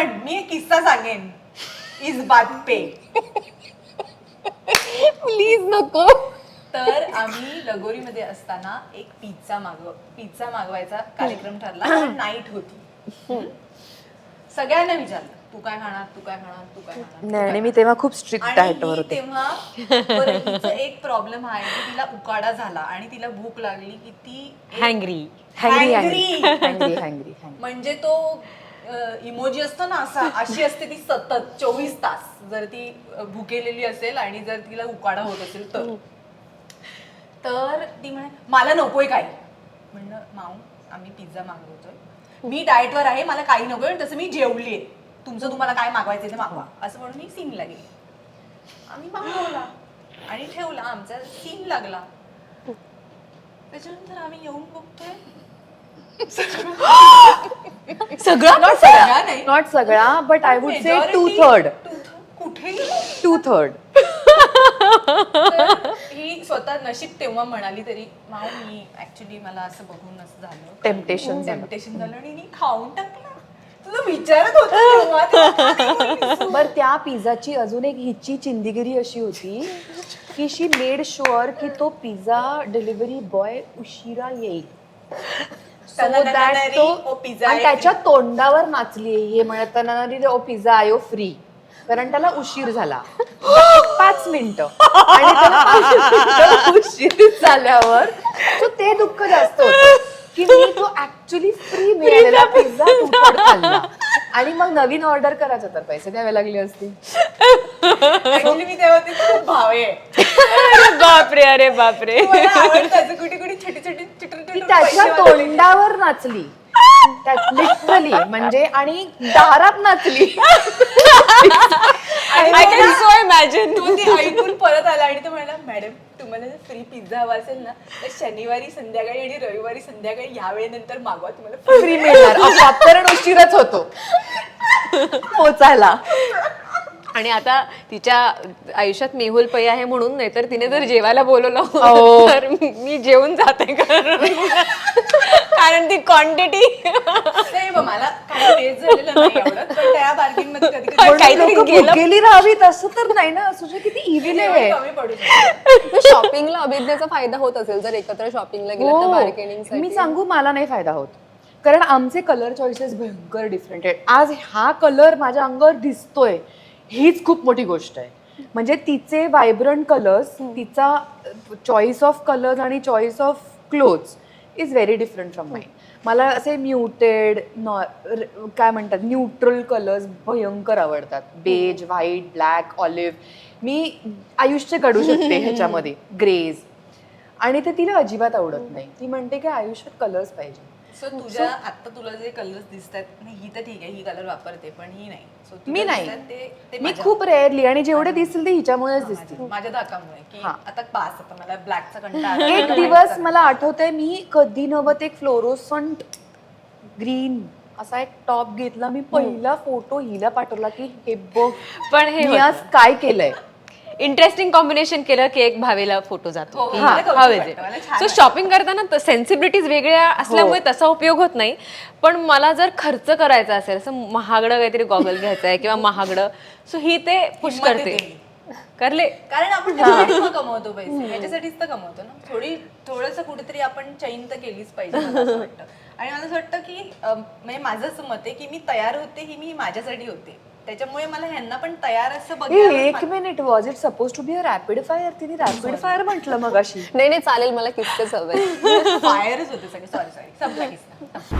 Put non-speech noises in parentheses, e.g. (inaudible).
म्हण मी एक किस्सा सांगेन. इस बात पे प्लीज नको. तर आम्ही लगोरीमध्ये असताना एक पिझ्झा मागव पिझ्झा मागवायचा कार्यक्रम ठरला. नाईट होती. सगळ्यांना विचारलं तू काय खाणार? तू काय खाणार? तू काय खाणार? नाही आणि मी तेव्हा खूप स्ट्रिक्ट आणि डाएटवर ही होते. तेव्हा बरं, हिचं एक प्रॉब्लेम आहे की तिला उकाडा झाला आणि तिला भूक लागली की ती एक- हँग्री हँग्री Hangry. हँग्री हँग्री म्हणजे तो इमोजी असतो ना असा अशी असते ती सतत चोवीस तास. जर ती भुकेलेली असेल आणि जर तिला उकाडा होत असेल तर. तर ती म्हणे मला नकोय काही. म्हणलं माऊ आम्ही पिझ्झा मागवतोय. मी डाएटवर आहे मला काही नकोय तसं मी जेवलीये. तुमचं तुम्हाला काय मागवायचं ते मागवा. असं म्हणून मी सीनला गेले. आम्ही मागवला आणि ठेवला आमचा सीन लागला. त्याच्यानंतर आम्ही येऊन बघतोय. (laughs) सगळं नॉट सगळा. सगळा नाही. नॉट सगळा but I would say Majority- two third two two third तर ही स्वतः नशीब तेव्हा म्हणाली तरी माऊ मी ऍक्च्युली मला असं बघून असं झालं. टेम्पटेशन टेम्पटेशन झालं. आणि मी खाऊन टाकलं. तुला विचारत होतं तेव्हा, तेव्हा का नाही बोललीस? (laughs) बर त्या पिझ्झाची अजून एक हिची चिंदीगिरी अशी होती की शी मेड शुअर की तो पिझ्झा डिलिव्हरी बॉय उशिरा येईल. तो- ओ आणि त्याच्या तोंडावर नाचली हे म्हणताना रे ओ पिझ्झा आयो फ्री. कारण त्याला उशीर झाला. पाच मिनिटं. आणि त्याला उशीर झाल्यावर ते दुःख जास्त होतं की मी तो ऍक्च्युली फ्री मिळालेला पिझ्झा तुटवड खाल्ला. आणि मग नवीन ऑर्डर करायचा तर पैसे द्यावे लागले असते मी तेव्हा ती खूप भावे. (laughs) बापरे अरे बापरे. कुठे कुठे छोटी छोटी ती त्याच्या तोंडावर नाचली. लिटरली म्हणजे आणि दारात नाचली. आय कॅन सो इमॅजिन तो ती ऐकून परत आला आणि तो म्हणाला मॅडम तुम्हाला जर फ्री पिझ्झा हवा असेल ना तर शनिवारी संध्याकाळी आणि रविवारी संध्याकाळी या वेळेनंतर मागवा तुम्हाला फ्री मिळणार. कारण उशीरच होतो. (laughs) पोचायला. आणि आता तिच्या आयुष्यात मेहुल पै आहे म्हणून नाही तर तिने जर जेवायला बोलवलं हो. तर मी जेवून जाते कारण कारण ती क्वांटिटी मला काही टेस्ट झालेलं नाही आवडत पण त्या बार्गिंगमध्ये कधी पण कधी काहीतरी लोकं गेलं. भुकेली राहावीत असं तर नाही ना? असू शकते किती इव्हिल आहे. शॉपिंगला अभिज्ञाचा फायदा होत असेल जर एकत्र शॉपिंगला गेलं तर हो. बार्गेनिंग मी सांगू मला नाही फायदा होत. कारण आमचे कलर चॉईसेस भयंकर डिफरंट आहेत. आज हा कलर माझ्या अंगावर दिसतोय. हीच खूप मोठी गोष्ट आहे. म्हणजे तिचे व्हायब्रंट कलर्स तिचा चॉईस ऑफ कलर्स आणि choice of clothes is very different from my मला असे म्युटेड नॉ काय म्हणतात न्यूट्रल कलर्स भयंकर आवडतात. बेज व्हाईट ब्लॅक ऑलिव्ह मी आयुष्य काढू शकते (laughs) ह्याच्यामध्ये. ग्रेज आणि ते तिला अजिबात आवडत नाही. ती म्हणते की आयुष्यात कलर्स पाहिजे. सो तुझ्या आता तुला जे कलर्स दिसतात नाही ही तर ठीक आहे ही कलर वापरते पण ही नाही तुला मी नाही. दिसतात ते ते मी माझ्या- खूप रेअरली आणि जेवढे दिसतील ते हिच्यामुळेच दिसतील माझ्या- दाखामुळे की हा. आता पास आता मला ब्लॅकचा कंटाळा आला. एक मला दिवस मला आठवतंय मी कधी नवत एक फ्लोरोसंट ग्रीन असा एक टॉप घेतला मी पहिला फोटो हिला पाठवला की हे बघ पण हे मी आज काय केलंय इंटरेस्टिंग कॉम्बिनेशन केलं की एक भावेला फोटो जातो. हो, मला कौतुक वाटतं, मला छान सो शॉपिंग करताना सेन्सिबिलिटीज वेगळ्या असल्यामुळे तसा उपयोग होत नाही. पण मला जर खर्च करायचा असेल असं महागडं काहीतरी गॉगल घ्यायचं आहे किंवा महागडं सो ही ते पुश करते. येते. करले. कारण आपण त्याच्यासाठीच मग कमवतो पैसे. याच्यासाठीच तर कमवतो ना. थोडी थोडस कुठेतरी आपण चैन तर केलीच पाहिजे मला असं वाटतं. आणि मला असं वाटतं की अं, म्हणजे माझं असं मत आहे की मी तयार होते ही मी माझ्यासाठी होते. त्याच्यामुळे मला ह्यांना पण तयार असं ए, बघायला एक minute was it suppose to be a rapid fire तिने रॅपिड फायर म्हटलं मग अशी नाही नाही चालेल मला किस्सेच हवे फायरच (laughs) होते सगळे. सॉरी सॉरी संपला किस्सा.